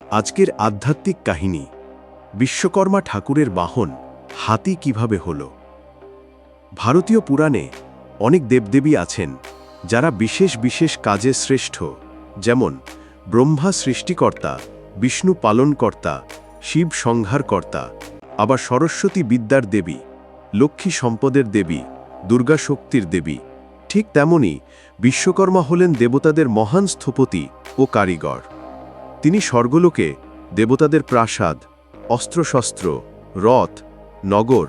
আজকের আধ্যাত্মিক কাহিনী, বিশ্বকর্মা ঠাকুরের বাহন হাতি কীভাবে হল? ভারতীয় পুরাণে অনেক দেবদেবী আছেন যারা বিশেষ বিশেষ কাজে শ্রেষ্ঠ, যেমন ব্রহ্মা সৃষ্টিকর্তা, বিষ্ণু পালনকর্তা, শিব সংহারকর্তা, আবার সরস্বতী বিদ্যার দেবী, লক্ষ্মী সম্পদের দেবী, দুর্গা শক্তির দেবী। ঠিক তেমনি বিশ্বকর্মা হলেন দেবতাদের মহান স্থপতি ও কারিগর। তিনি স্বর্গলোকে দেবতাদের প্রাসাদ, অস্ত্রশস্ত্র, রথ, নগর,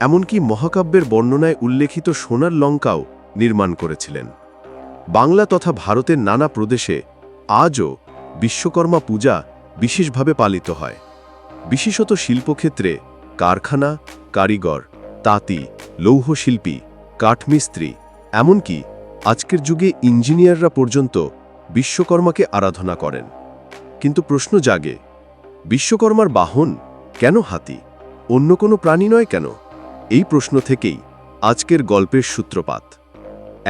এমনকি মহাকাব্যের বর্ণনায় উল্লেখিত সোনার লঙ্কাও নির্মাণ করেছিলেন। বাংলা তথা ভারতের নানা প্রদেশে আজও বিশ্বকর্মা পূজা বিশেষভাবে পালিত হয়। বিশেষত শিল্পক্ষেত্রে কারখানা, কারিগর, তাঁতি, লৌহশিল্পী, কাঠমিস্ত্রি, এমনকি আজকের যুগে ইঞ্জিনিয়াররা পর্যন্ত বিশ্বকর্মাকে আরাধনা করেন। কিন্তু প্রশ্ন জাগে, বিশ্বকর্মার বাহন কেন হাতি? অন্য কোনো প্রাণী নয় কেন? এই প্রশ্ন থেকেই আজকের গল্পের সূত্রপাত।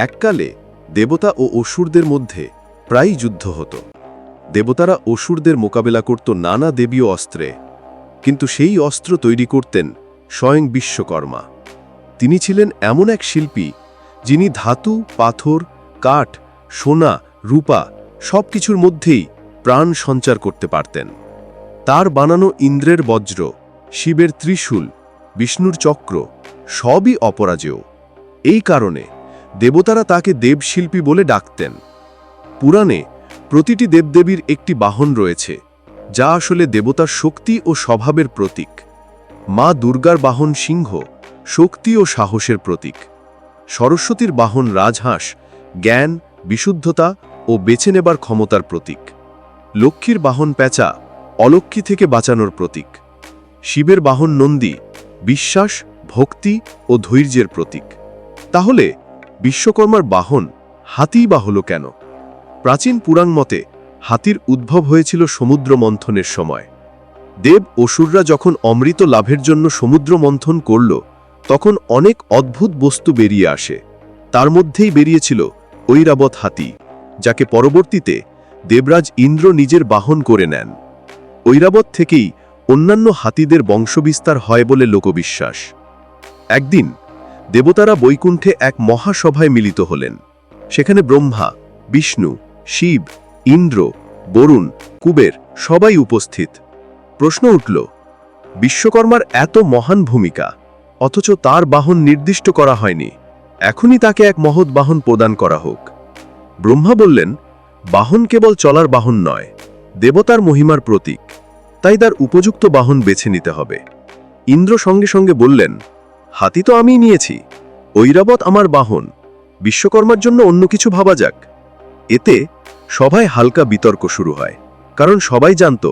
এককালে দেবতা ও অসুরদের মধ্যে প্রায়ই যুদ্ধ হতো। দেবতারা অসুরদের মোকাবেলা করত নানা দেবীয় অস্ত্রে, কিন্তু সেই অস্ত্র তৈরি করতেন স্বয়ং বিশ্বকর্মা। তিনি ছিলেন এমন এক শিল্পী যিনি ধাতু, পাথর, কাঠ, সোনা, রূপা সব কিছুর মধ্যেই প্রাণ সঞ্চার করতে পারতেন। তার বানানো ইন্দ্রের বজ্র, শিবের ত্রিশূল, বিষ্ণুর চক্র, সবই অপরাজেয়। এই কারণে দেবতারা তাকে দেবশিল্পী বলে ডাকতেন। পুরাণে প্রতিটি দেবদেবীর একটি বাহন রয়েছে, যা আসলে দেবতার শক্তি ও স্বভাবের প্রতীক। মা দুর্গার বাহন সিংহ, শক্তি ও সাহসের প্রতীক। সরস্বতীর বাহন রাজহাঁস, জ্ঞান, বিশুদ্ধতা ও বেছে নেবার ক্ষমতার প্রতীক। লক্ষ্মীর বাহন প্যাঁচা অলক্ষ্মী থেকে বাঁচানোর প্রতীক। শিবের বাহন নন্দী বিশ্বাস, ভক্তি ও ধৈর্যের প্রতীক। তাহলে বিশ্বকর্মার বাহন হাতিই বা হল কেন? প্রাচীন পুরাণ মতে হাতির উদ্ভব হয়েছিল সমুদ্র মন্থনের সময়। দেব অসুররা যখন অমৃত লাভের জন্য সমুদ্র মন্থন করল, তখন অনেক অদ্ভুত বস্তু বেরিয়ে আসে। তার মধ্যেই বেরিয়েছিল ঐরাবত হাতি, যাকে পরবর্তীতে দেবরাজ ইন্দ্র নিজের বাহন করে নেন। ঐরাবত থেকেই অন্যান্য হাতিদের বংশবিস্তার হয় বলে লোকবিশ্বাস। একদিন দেবতারা বৈকুণ্ঠে এক মহাসভায় মিলিত হলেন। সেখানে ব্রহ্মা, বিষ্ণু, শিব, ইন্দ্র, বরুণ, কুবের সবাই উপস্থিত। প্রশ্ন উঠল, বিশ্বকর্মার এত মহান ভূমিকা, অথচ তার বাহন নির্দিষ্ট করা হয়নি। এখনই তাকে এক মহৎ বাহন প্রদান করা হোক। ব্রহ্মা বললেন বাহন কেবল চলার বাহন নয়, দেবতার মহিমার প্রতীক। তাই তার উপযুক্ত বাহন বেছে নিতে হবে। ইন্দ্র সঙ্গে সঙ্গে বললেন, হাতি তো আমিই নিয়েছি। ঐরাবত আমার বাহন। বিশ্বকর্মার জন্য অন্য কিছু ভাবা যাক। এতে সবাই হালকা বিতর্ক শুরু হয়, কারণ সবাই জানত,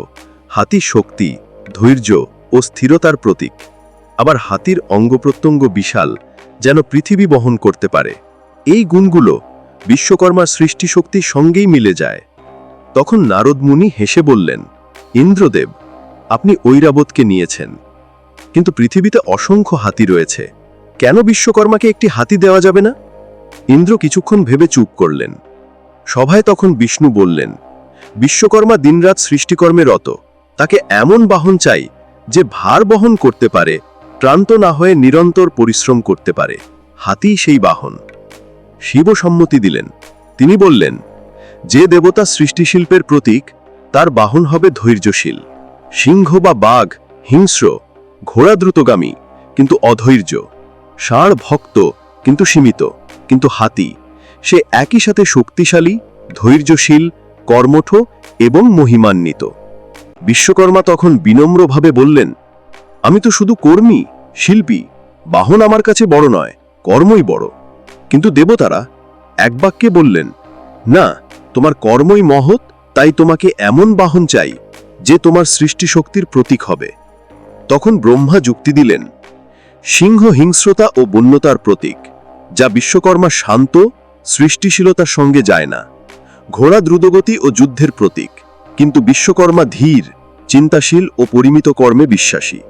হাতি শক্তি, ধৈর্য ও স্থিরতার প্রতীক। আবার হাতির অঙ্গপ্রত্যঙ্গ বিশাল, যেন পৃথিবী বহন করতে পারে। এই গুণগুলো বিশ্বকর্মার সৃষ্টিশক্তির সঙ্গেই মিলে যায়। তখন নারদ মুনি হেসে বললেন, ইন্দ্রদেব, আপনি ঐরাবতকে নিয়েছেন। কিন্তু পৃথিবীতে অসংখ্য হাতি রয়েছে। কেন বিশ্বকর্মাকে একটি হাতি দেওয়া যাবে না? ইন্দ্র কিছুক্ষণ ভেবে চুপ করলেন। সভায় তখন বিষ্ণু বললেন, বিশ্বকর্মা দিনরাত সৃষ্টিকর্মে রত। তাকে এমন বাহন চাই যে ভার বহন করতে পারে ক্লান্ত না হয়ে নিরন্তর পরিশ্রম করতে পারে। হাতি সেই বাহন। শিব সম্মতি দিলেন। তিনি বললেন, যে দেবতা সৃষ্টিশিল্পের প্রতীক, তার বাহন হবে ধৈর্যশীল। সিংহ বা বাঘ হিংস্র, ঘোড়া দ্রুতগামী, কিন্তু অধৈর্য। ষাঁড় ভক্ত, কিন্তু সীমিত, কিন্তু হাতি। সে একই সাথে শক্তিশালী, ধৈর্যশীল, কর্মঠ এবং মহিমান্বিত। বিশ্বকর্মা তখন বিনম্রভাবে বললেন, আমি তো শুধু কর্মী, শিল্পী। বাহন আমার কাছে বড় নয়, কর্মই বড়। কিন্তু দেবতারা এক বাক্যে বললেন, না, তোমার কর্মই মহৎ, তাই তোমাকে এমন বাহন চাই, যে তোমার সৃষ্টিশক্তির প্রতীক হবে। তখন ব্রহ্মা যুক্তি দিলেন, সিংহ হিংস্রতা ও বন্যতার প্রতীক, যা বিশ্বকর্মা শান্ত, সৃষ্টিশীলতার সঙ্গে যায় না। ঘোড়া দ্রুতগতি ও যুদ্ধের প্রতীক, কিন্তু বিশ্বকর্মা ধীর, চিন্তাশীল ও পরিমিত কর্মে বিশ্বাসী।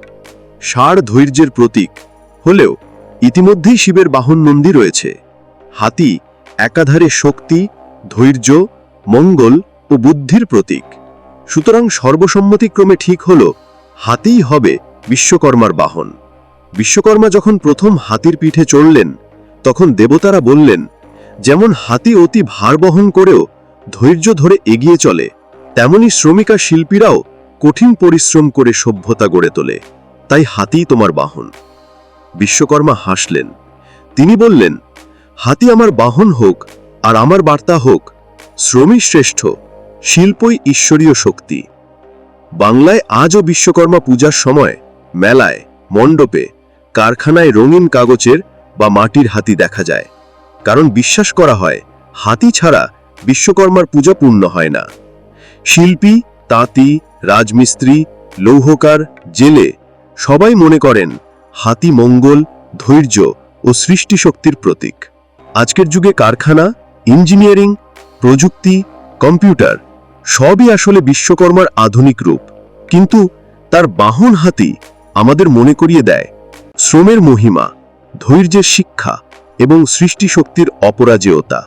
ষাঁড় ধৈর্যের প্রতীক, হলেও ইতিমধ্যেই শিবের বাহন নন্দী রয়েছে। হাতি একাধারে শক্তি, ধৈর্য, মঙ্গল ও বুদ্ধির প্রতীক। সুতরাং সর্বসম্মতিক্রমে ঠিক হল, হাতিই হবে বিশ্বকর্মার বাহন। বিশ্বকর্মা যখন প্রথম হাতির পিঠে চড়লেন, তখন দেবতারা বললেন, যেমন হাতি অতি ভার বহন করেও ধৈর্য ধরে এগিয়ে চলে, তেমনি শ্রমিকা শিল্পীরাও কঠিন পরিশ্রম করে সভ্যতা গড়ে তোলে। তাই হাতিই তোমার বাহন। বিশ্বকর্মা হাসলেন। তিনি বললেন হাতি আমার বাহন হোক আর আমার বার্তা হোক শ্রমী শ্রেষ্ঠ, শিল্পই ঈশ্বরীয় শক্তি। বাংলায় আজও বিশ্বকর্মা পূজার সময়, মেলায়, মণ্ডপে, কারখানায় রঙিন কাগজের বা মাটির হাতি দেখা যায়। কারণ বিশ্বাস করা হয়, হাতি ছাড়া বিশ্বকর্মার পূজা পূর্ণ হয় না। শিল্পী, তাঁতি, রাজমিস্ত্রি, লৌহকার, জেলে, সবাই মনে করেন হাতি মঙ্গল, ধৈর্য ও সৃষ্টিশক্তির প্রতীক। আজকের যুগে কারখানা, ইঞ্জিনিয়ারিং, প্রযুক্তি, কম্পিউটার সবই আসলে বিশ্বকর্মার আধুনিক রূপ। কিন্তু তার বাহন হাতি আমাদের মনে করিয়ে দেয় শ্রমের মহিমা, ধৈর্যের শিক্ষা এবং সৃষ্টিশক্তির অপরাজেয়তা।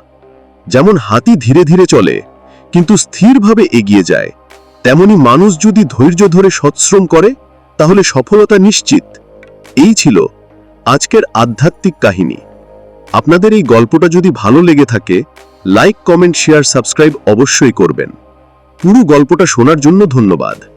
যেমন হাতি ধীরে ধীরে চলে, কিন্তু স্থিরভাবে এগিয়ে যায়, তেমনি মানুষ যদি ধৈর্য ধরে সৎশ্রম করে, তাহলে সফলতা নিশ্চিত। এই ছিল আজকের আধ্যাত্মিক কাহিনী। আপনাদের এই গল্পটা যদি ভালো লেগে থাকে লাইক কমেন্ট শেয়ার সাবস্ক্রাইব অবশ্যই করবেন। পুরো গল্পটা শোনার জন্য ধন্যবাদ।